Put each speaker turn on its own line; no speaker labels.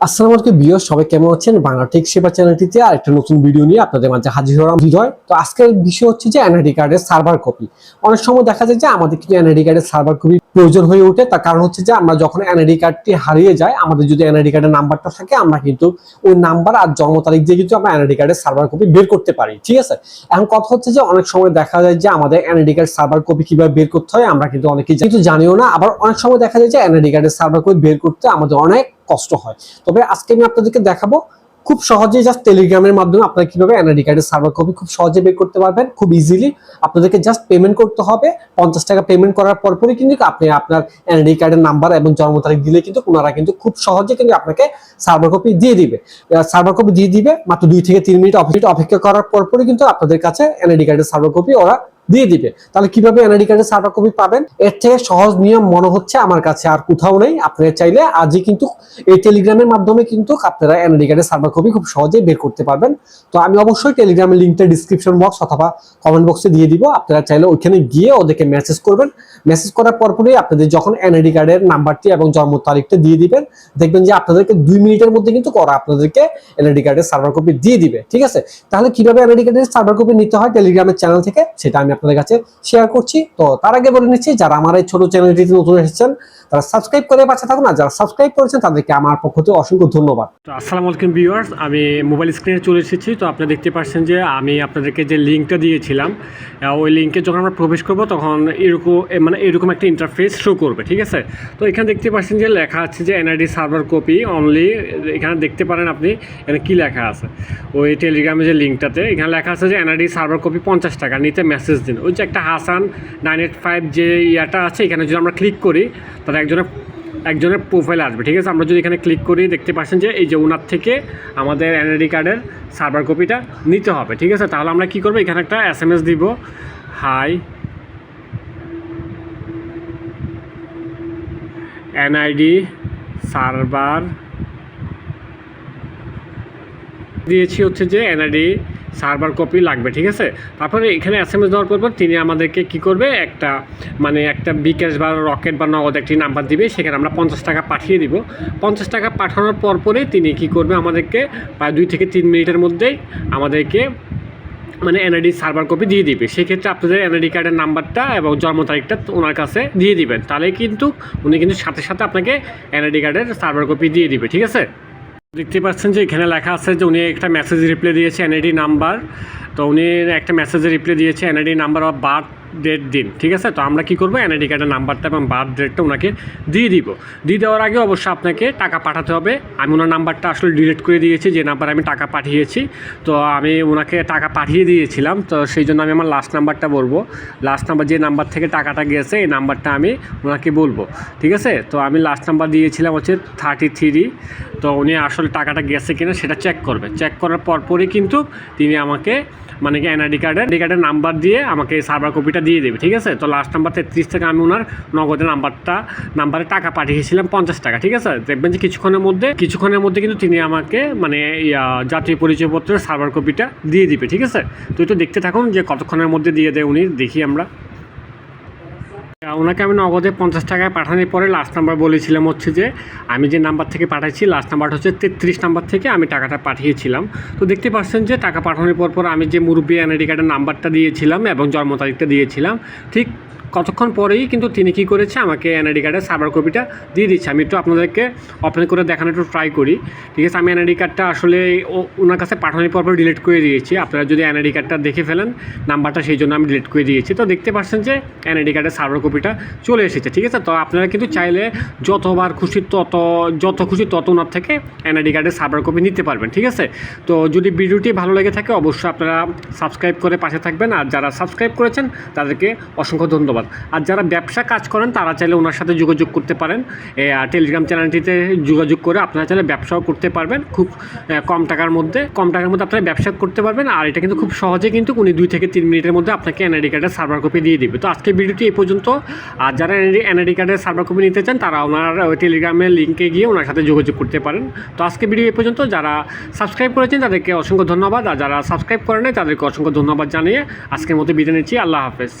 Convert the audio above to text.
আসসালামু আলাইকুম বিয়স সবাই কেমন আছেন? বাংলা টেক সেবা চ্যানেলটিতে আর একটা নতুন ভিডিও নিয়ে আপনাদের মাঝে হাজির হলাম। হৃদয়, তো আজকের বিষয় হচ্ছে যে এনআইডি কার্ডের সার্ভার কপি অনেক সময় দেখা যায় যে আমাদের কিছু এনআইডি কার্ডের সার্ভার কপি প্রয়োজন হয়ে ওঠে, তার কারণ হচ্ছে যে আমরা যখন এনআইডি কার্ডটি হারিয়ে যায় আমাদের যদি এনআইডি কার্ডের নাম্বারটা থাকে, আমরা কিন্তু ওই নাম্বার আর জন্ম তারিখ দিয়ে কিন্তু আমরা এনআইডি কার্ডের সার্ভার কপি বের করতে পারি, ঠিক আছে? এখন কথা হচ্ছে যে অনেক সময় দেখা যায় যে আমাদের এনআইডি কার্ড সার্ভার কপি কীভাবে বের করতে হয়, আমরা কিন্তু অনেকেই কিন্তু জানিও না, আবার অনেক সময় দেখা যায় যে এনআইডি কার্ডের সার্ভার কপি বের করতে আমাদের অনেক কষ্ট হয়। তবে আজকে আমি আপনাদেরকে দেখাবো খুব সহজেই জাস্ট টেলিগ্রামের মাধ্যমে আপনারা কীভাবে এনআইডি কার্ডের সার্ভার কপি খুব সহজে বের করতে পারবেন, খুব ইজিলি আপনাদেরকে জাস্ট পেমেন্ট করতে হবে। পঞ্চাশ টাকা পেমেন্ট করার পরপরই কিন্তু আপনি আপনার এনআইডি কার্ডের নাম্বার এবং জন্ম তারিখ দিলে কিন্তু ওনারা কিন্তু খুব সহজে কিন্তু আপনাকে সার্ভার কপি দিয়ে দিবে। সার্ভার কপি দিয়ে দিবে, মাত্র দুই থেকে তিন মিনিট অপেক্ষা করার পরপরই কিন্তু আপনাদের কাছে এনআইডি কার্ডের সার্ভার কপি ওরা দিয়ে দিবে। তাহলে কীভাবে এনআইডি কার্ডের সার্ভার কপি পাবেন? এর থেকে সহজ নিয়ম মনে হচ্ছে আমার কাছে, আর কোথাও নেই। আপনারা চাইলে আজই কিন্তু এই টেলিগ্রামের মাধ্যমে কিন্তু আপনারা এনআইডি কার্ডের সার্ভার কপি খুব সহজেই বের করতে পারবেন। তো আমি অবশ্যই টেলিগ্রামের লিঙ্কটা ডিসক্রিপশন বক্স অথবা কমেন্ট বক্সে দিয়ে দিব। আপনারা চাইলে ওইখানে গিয়ে ওদেরকে মেসেজ করবেন। মেসেজ করার পরপরই আপনাদের যখন এনআইডি কার্ডের নাম্বারটি এবং জন্ম তারিখটা দিয়ে দিবেন, দেখবেন যে আপনাদেরকে দুই মিনিটের মধ্যে কিন্তু ওরা আপনাদেরকে এনআইডি কার্ডের সার্ভার কপি দিয়ে দিবে। ঠিক আছে? তাহলে কীভাবে এনআইডি কার্ডের সার্ভার কপি নিতে হয় টেলিগ্রামের চ্যানেল থেকে, সেটা আমি আপনাদের কাছে শেয়ার করছি। তো তার আগে বলে নিচ্ছি, যারা আমার এই ছোট চ্যানেলটিতে নতুন এসেছেন, তারা সাবস্ক্রাইব করে পাশে থাকুন আর যারা সাবস্ক্রাইব করেছেন, তাদেরকে আমার পক্ষ থেকে অসংখ্য ধন্যবাদ।
তো আসসালামু আলাইকুম ভিউয়ার্স আমি মোবাইল স্ক্রিনে চলে এসেছি। তো আপনারা দেখতে পাচ্ছেন যে আমি আপনাদেরকে যে লিঙ্কটা দিয়েছিলাম ওই লিঙ্কে যখন আমরা প্রবেশ করব, তখন এরকম মানে এরকম একটা ইন্টারফেস শো করবে, ঠিক আছে? তো এখানে দেখতে পাচ্ছেন যে লেখা আছে যে এনআইডি সার্ভার কপি অনলি এখানে দেখতে পারেন আপনি এখানে কী লেখা আছে। ওই টেলিগ্রামে যে লিঙ্কটাতে এখানে লেখা আছে যে এনআইডি সার্ভার কপি পঞ্চাশ টাকা, নিতে মেসেজ দিন। ওই যে একটা হাসান নাইন এইট ফাইভ যে ইয়াটা আছে, এখানে যদি আমরা ক্লিক করি, তাহলে একজনের একজনের প্রোফাইল আসবে। ঠিক আছে? আমরা যদি এখানে ক্লিক করি, দেখতে পাচ্ছেন যে এই যে ওনার থেকে আমাদের এনআইডি কার্ডের সার্ভার কপিটা নিতে হবে। ঠিক আছে? তাহলে আমরা কি করব? এখানে একটা এস এম এস দিব। হাই এনআইডি সার্ভার দিয়েছি হচ্ছে যে এনআইডি সার্ভার কপি লাগবে, ঠিক আছে? তারপরে এখানে এস এম এস দেওয়ার পর তিনি আমাদেরকে কি করবে? একটা মানে একটা বিকাশ বা রকেট বা নগদ একটি নাম্বার দিবে, সেখানে আমরা পঞ্চাশ টাকা পাঠিয়ে দিব। পঞ্চাশ টাকা পাঠানোর পর পরে তিনি কি করবে? আমাদেরকে প্রায় দুই থেকে তিন মিনিটের মধ্যেই আমাদেরকে মানে এনআইডি সার্ভার কপি দিয়ে দিবে। সেক্ষেত্রে আপনাদের এনআইডি কার্ডের নাম্বারটা এবং জন্ম তারিখটা ওনার কাছে দিয়ে দিবেন। তাহলে কিন্তু উনি কিন্তু সাথে সাথে আপনাকে এনআইডি কার্ডের সার্ভার কপি দিয়ে দিবে, ঠিক আছে? দেখতে পাচ্ছেন যে এখানে লেখা আছে যে উনি একটা মেসেজ রিপ্লাই দিয়েছে এনআইডি নাম্বার তো উনি একটা মেসেজে রিপ্লাই দিয়েছে NID number of birth date দিন, ঠিক আছে? তো আমরা কি করব? এনআইডি কার্ডের নাম্বারটা এবং বার্থ ডেটটা ওনাকে দিয়ে দিব। দিয়ে দেওয়ার আগে অবশ্যই আপনাকে টাকা পাঠাতে হবে। আমি ওনার নাম্বারটা আসলে ডিলিট করে দিয়েছি, যে নাম্বার আমি টাকা পাঠিয়েছি। তো আমি ওনাকে টাকা পাঠিয়ে দিয়েছিলাম, তো সেই জন্য আমি আমার লাস্ট নাম্বারটা বলব। লাস্ট নাম্বার যে নাম্বার থেকে টাকাটা গেছে, এই নাম্বারটা আমি ওনাকে বলব, ঠিক আছে? তো আমি লাস্ট নাম্বার দিয়েছিলাম হচ্ছে থার্টি থ্রি তো উনি আসলে টাকাটা গেছে কিনা সেটা চেক করবে। চেক করার পরপরই কিন্তু তিনি আমাকে মানে কি এনআইডি কার্ডের আইডি কার্ডের নাম্বার দিয়ে আমাকে সার্ভার কপিটা দিয়ে দেবে, ঠিক আছে? তো লাস্ট নাম্বার তেত্রিশ থেকে আমি ওনার নগদের নাম্বারটা নাম্বারে টাকা পাঠিয়েছিলাম পঞ্চাশ টাকা, ঠিক আছে? দেখবেন যে কিছুক্ষণের মধ্যে কিছুক্ষণের মধ্যে কিন্তু তিনি আমাকে মানে জাতীয় পরিচয়পত্রের সার্ভার কপিটা দিয়ে দিবে, ঠিক আছে? তো একটু দেখতে থাকুন যে কতক্ষণের মধ্যে দিয়ে দেয় উনি, দেখি আমরা। ওনাকে আমি নগদে পঞ্চাশ টাকায় পাঠানোর পরে লাস্ট নাম্বার বলেছিলাম হচ্ছে যে, আমি যে নাম্বার থেকে পাঠাচ্ছি লাস্ট নাম্বারটা হচ্ছে তেত্রিশ নাম্বার থেকে আমি টাকাটা পাঠিয়েছিলাম। তো দেখতে পাচ্ছেন যে, টাকা পাঠানোর পর পর আমি যে মুরব্বী এনআইডি কার্ডের নাম্বারটা দিয়েছিলাম এবং জন্ম তারিখটা দিয়েছিলাম, ঠিক কতক্ষণ পরেই কিন্তু তিনি কী করেছে, আমাকে এনআইডি কার্ডের সার্ভার কপিটা দিয়ে দিচ্ছে। আমি একটু আপনাদেরকে ওপেন করে দেখানো একটু ট্রাই করি। ঠিক আছে, আমি এনআইডি কার্ডটা আসলে ওনার কাছে পাঠানোর পর ডিলিট করে দিয়েছি। আপনারা যদি এনআইডি কার্ডটা দেখে ফেলেন নাম্বারটা সেই জন্য আমি ডিলিট করে দিয়েছি। তো দেখতে পাচ্ছেন যে এনআইডি কার্ডের সার্ভার কপিটা চলে এসেছে। ঠিক আছে, তো আপনারা কিন্তু চাইলে যতবার খুশি তত, যত খুশি তত ওনার থেকে এনআইডি কার্ডের সার্ভার কপি নিতে পারবেন। ঠিক আছে, তো যদি ভিডিওটি ভালো লেগে থাকে, অবশ্যই আপনারা সাবস্ক্রাইব করে পাশে থাকবেন। আর যারা সাবস্ক্রাইব করেছেন, তাদেরকে অসংখ্য ধন্যবাদ। আর যারা ব্যবসা কাজ করেন, তারা চাইলে ওনার সাথে যোগাযোগ করতে পারেন। টেলিগ্রাম চ্যানেলটিতে যোগাযোগ করে আপনারা চাইলে ব্যবসাও করতে পারবেন। খুব কম টাকার মধ্যে, কম টাকার মধ্যে আপনারা ব্যবসা করতে পারবেন। আর এটা কিন্তু খুব সহজে কিন্তু উনি দুই থেকে তিন মিনিটের মধ্যে আপনাকে এনআইডি কার্ডের সার্ভার কপি দিয়ে দিবে। তো আজকের ভিডিওটি এই পর্যন্ত। আর যারা এনআইডি কার্ডের সার্ভার কপি নিতে চান, তারা ওনার টেলিগ্রামের লিঙ্কে গিয়ে ওনার সাথে যোগাযোগ করতে পারেন। তো আজকে ভিডিও এই পর্যন্ত। যারা সাবস্ক্রাইব করেছেন, তাদেরকে অসংখ্য ধন্যবাদ। আর যারা সাবস্ক্রাইব নাই, তাদেরকে অসংখ্য ধন্যবাদ জানিয়ে আজকের মতো বিদায় নিচ্ছি। আল্লাহ হাফেজ।